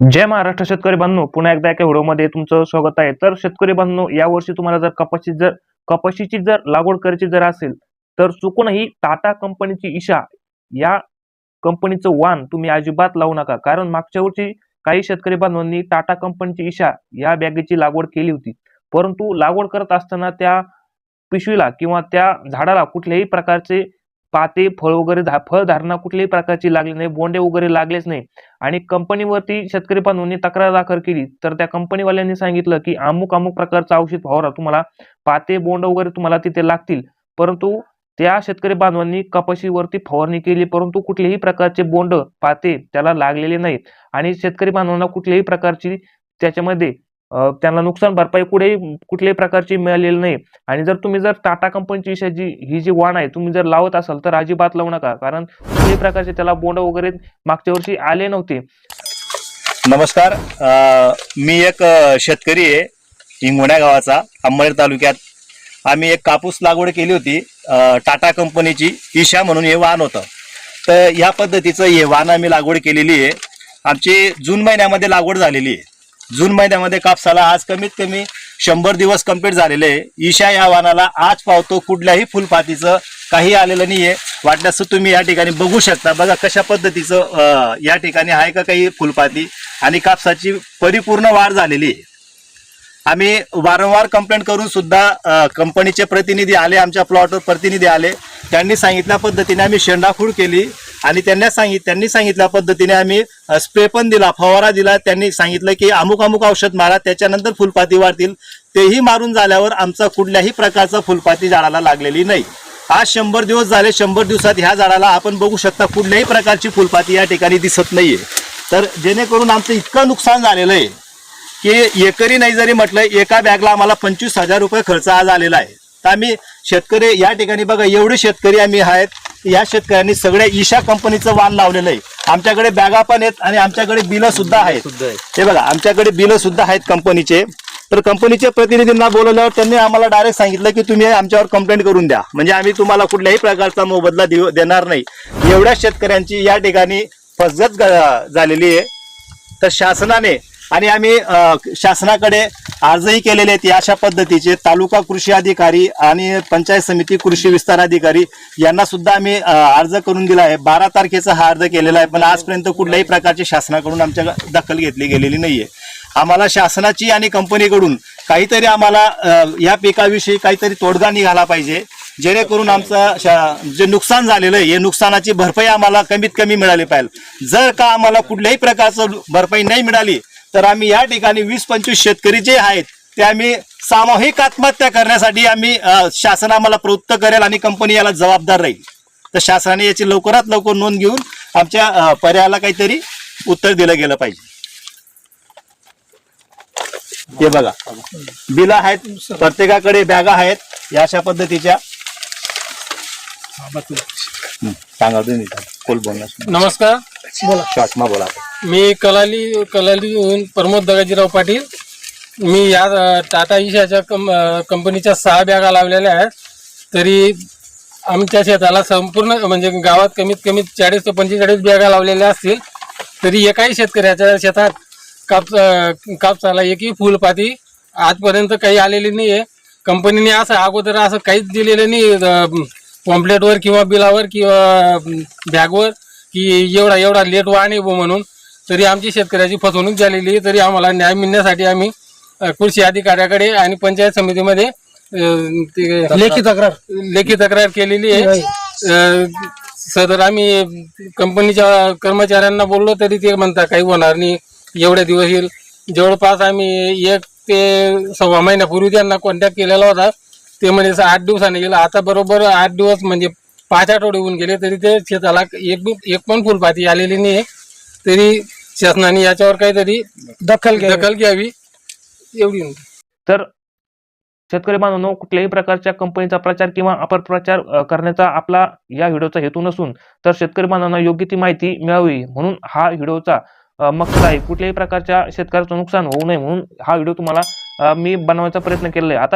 जय महाराष्ट्र शेतकरी बांधव पुन्हा एकदा एका व्हिडिओमध्ये तुमचं स्वागत आहे. तर शेतकरी बांधव यावर्षी तुम्हाला जर कपाशी जर कपाशीची जर लागवड करायची जर असेल तर चुकूनही टाटा कंपनीची ईशा या कंपनीचं वाण तुम्ही अजिबात लावू नका. कारण मागच्या वर्षी काही शेतकरी बांधवांनी टाटा कंपनीची ईशा या बॅगेची लागवड केली होती. परंतु लागवड करत असताना त्या पिशवीला किंवा त्या झाडाला कुठल्याही प्रकारचे पाते फळ वगैरे धा फळधारणा कुठल्याही प्रकारची लागली नाही बोंडे वगैरे लागलेच नाही. आणि कंपनीवरती शेतकरी बांधवांनी तक्रार दाखल केली. तर त्या कंपनीवाल्यांनी सांगितलं की अमुक अमुक प्रकारचं औषध फवारा तुम्हाला पाते बोंड वगैरे तुम्हाला तिथे लागतील. परंतु त्या शेतकरी बांधवांनी कपाशीवरती फवारणी केली परंतु कुठल्याही प्रकारचे बोंड पाते त्याला लागलेले नाहीत. आणि शेतकरी बांधवांना कुठल्याही प्रकारची त्याच्यामध्ये त्यांना नुकसान भरपाई कुठेही कुठल्याही प्रकारची मिळालेली नाही. आणि जर तुम्ही जर टाटा कंपनीची जी ही जी वाण आहे तुम्ही जर लावत असाल तर अजिबात लावू नका. कारण कुठल्याही प्रकारचे त्याला बोंड वगैरे मागच्या वर्षी आले नव्हते. नमस्कार. मी एक शेतकरी आहे हिंगोण्या गावाचा अंबळनेर तालुक्यात. आम्ही एक कापूस लागवड केली होती टाटा कंपनीची ईशा म्हणून हे वाहन होतं. तर ह्या पद्धतीचं हे वाहन आम्ही लागवड केलेली आहे. आमची जून महिन्यामध्ये लागवड झालेली आहे. जून महिन्यामध्ये कापसाला आज कमीत कमी शंभर दिवस कंप्लीट झालेले आहे. ईशा या वाहनाला आज पावतो कुठल्याही फुलपातीचं काही आलेलं नाही आहे वाटल्यास तुम्ही या ठिकाणी बघू शकता. बघा कशा पद्धतीचं या ठिकाणी आहे का काही फुलपाती आणि कापसाची परिपूर्ण वाढ झालेली आहे. आम्ही वारंवार कंप्लेंट करून सुद्धा कंपनीचे प्रतिनिधी आले आमच्या प्लॉटवर प्रतिनिधी आले. त्यांनी सांगितल्या पद्धतीने आम्ही शेंडाखूड केली. आणि त्यांना सांगित त्यांनी सांगितल्या पद्धतीने आम्ही स्प्रे पण दिला फवारा दिला. त्यांनी सांगितलं की अमुक अमुक औषध मारा त्याच्यानंतर फुलपाती वाढतील. तेही मारून झाल्यावर आमचा कुठल्याही प्रकारचा फुलपाती झाडाला लागलेली नाही. आज शंभर दिवस झाले शंभर दिवसात ह्या झाडाला आपण बघू शकता कुठल्याही प्रकारची फुलपाती या ठिकाणी दिसत नाहीये. तर जेणेकरून आमचं इतकं नुकसान झालेलं आहे की एकरी नाही जरी म्हटलं एका बॅगला आम्हाला पंचवीस हजार रुपये खर्च आज आलेला आहे. तर आम्ही शेतकरी या ठिकाणी बघा एवढे शेतकरी आम्ही आहेत या शेतकऱ्यांनी सगळ्या ईशा कंपनीचं वाण लावलेलं आहे. आमच्याकडे बॅगा पण आहेत आणि आमच्याकडे बिलं सुद्धा आहेत. हे बघा आमच्याकडे बिलं सुद्धा आहेत कंपनीचे. तर कंपनीच्या प्रतिनिधींना बोलवल्यावर त्यांनी आम्हाला डायरेक्ट सांगितलं की तुम्ही आमच्यावर कंप्लेंट करून द्या. म्हणजे आम्ही तुम्हाला कुठल्याही प्रकारचा मोबदला देऊ देणार नाही. एवढ्या शेतकऱ्यांची या ठिकाणी फसगत झालेली आहे. तर शासनाने आणि आम्ही शासनाकडे अर्जही केलेले आहेत या अशा पद्धतीचे तालुका कृषी अधिकारी आणि पंचायत समिती कृषी विस्तार अधिकारी यांना सुद्धा आम्ही अर्ज करून दिला आहे. बारा तारखेचा हा अर्ज केलेला आहे पण आजपर्यंत कुठल्याही प्रकारची शासनाकडून आमच्या दखल घेतली गेलेली नाहीये. आम्हाला शासनाची आणि कंपनीकडून काहीतरी आम्हाला या पिकाविषयी काहीतरी तोडगा निघाला पाहिजे जेणेकरून आमचं शा- जे नुकसान झालेलं आहे हे नुकसानाची भरपाई आम्हाला कमीत कमी मिळाली पाहिजे. जर का आम्हाला कुठल्याही प्रकारचं भरपाई नाही मिळाली तर आम्ही या ठिकाणी वीस पंचवीस शेतकरी जे आहेत ते आम्ही सामूहिक आत्महत्या करण्यासाठी आम्ही शासन आम्हाला प्रवृत्त करेल आणि कंपनी याला जबाबदार राहील. तर शासनाने याची लवकरात लवकर नोंद घेऊन आमच्या पर्यायाला काहीतरी उत्तर दिलं गेलं पाहिजे. हे बघा. बिल आहेत प्रत्येकाकडे बॅगा आहेत या अशा पद्धतीच्या सांगा तुम्ही कोल बोलणार? नमस्कार. शॉर्ट मा बोला. मी कलाली कलालीहून प्रमोद दगाजीराव पाटील. मी या टाटा ईशाच्या कं अ, कंपनीच्या सहा बॅगा लावलेल्या आहेत. तरी आमच्या शेताला संपूर्ण म्हणजे गावात कमीत कमी चाळीस ते पंचेचाळीस बॅगा लावलेल्या असतील. तरी एकाही शेतकऱ्याच्या शेतात काप कापसाला एकही फुलपाती आजपर्यंत काही आलेली नाही आहे कंपनीने असं अगोदर असं काहीच दिलेलं नाही पॉम्पलेटवर किंवा बिलावर किंवा बॅगवर की एवढा एवढा लेट वाणी म्हणून. तरी आमची शेतकऱ्याची फसवणूक झालेली आहे. तरी आम्हाला न्याय मिळण्यासाठी आम्ही कृषी अधिकाऱ्याकडे आणि पंचायत समितीमध्ये लेखी तक्रार. लेखी तक्रार केलेली आहे. सदर आम्ही कंपनीच्या कर्मचाऱ्यांना बोललो तरी ते म्हणता काही होणार नाही. एवढे दिवस येईल. जवळपास आम्ही एक ते सव्वा महिन्यापूर्वी त्यांना कॉन्टॅक्ट केलेला होता. ते म्हणजे आठ दिवसाने गेलं. आता बरोबर आठ दिवस म्हणजे पाच आठवडे होऊन गेले तरी ते शेताला एक एक पण फुलपाती आलेली नाही तरी शासनाने याच्यावर काहीतरी दखल दखल घ्यावी. एवढी. तर शेतकरी बांधवांनो कुठल्याही प्रकारच्या कंपनीचा प्रचार किंवा अपप्रचार करण्याचा आपला या व्हिडिओचा हेतू नसून तर शेतकरी बांधवांना योग्य ती माहिती मिळावी. म्हणून हा व्हिडिओचा मकसद आहे. कुठल्याही प्रकारच्या शेतकऱ्याचं नुकसान होऊ नये म्हणून हा व्हिडिओ तुम्हाला मी बनवायचा प्रयत्न केलेला आहे. आता